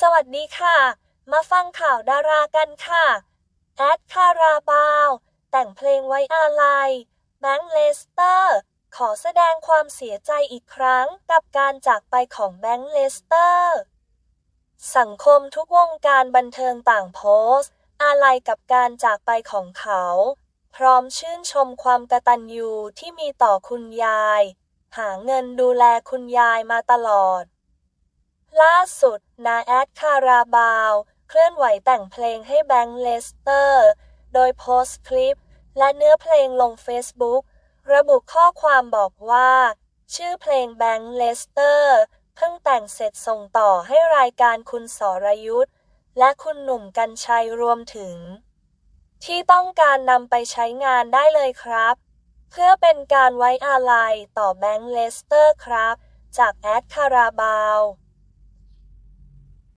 สวัสดีค่ะ มาฟังข่าวดารากันค่ะ แอดคาราบาว แต่งเพลงไว้อาลัย แบงค์เลสเตอร์ ขอแสดงความเสียใจอีกครั้งกับการจากไปของแบงค์เลสเตอร์ สังคมทุกวงการบันเทิงต่างโพสต์ อาลัยกับการจากไปของเขา พร้อมชื่นชมความกตัญญูที่มีต่อคุณยาย หาเงินดูแลคุณยายมาตลอด ล่าสุด นาแอดคาราบาว เคลื่อนไหวแต่งเพลงให้แบงค์เลสเตอร์ โดยโพสต์คลิป และเนื้อเพลงลงเฟซบุ๊กระบุข้อความบอกว่า ชื่อเพลงแบงค์เลสเตอร์เพิ่งแต่งเสร็จส่งต่อให้รายการคุณสรยุทธ์และคุณหนุ่มกัญชัยรวมถึง ที่ต้องการนำไปใช้งานได้เลยครับ เพื่อเป็นการไว้อาลัยต่อแบงค์เลสเตอร์ครับ จากแอดคาราบาว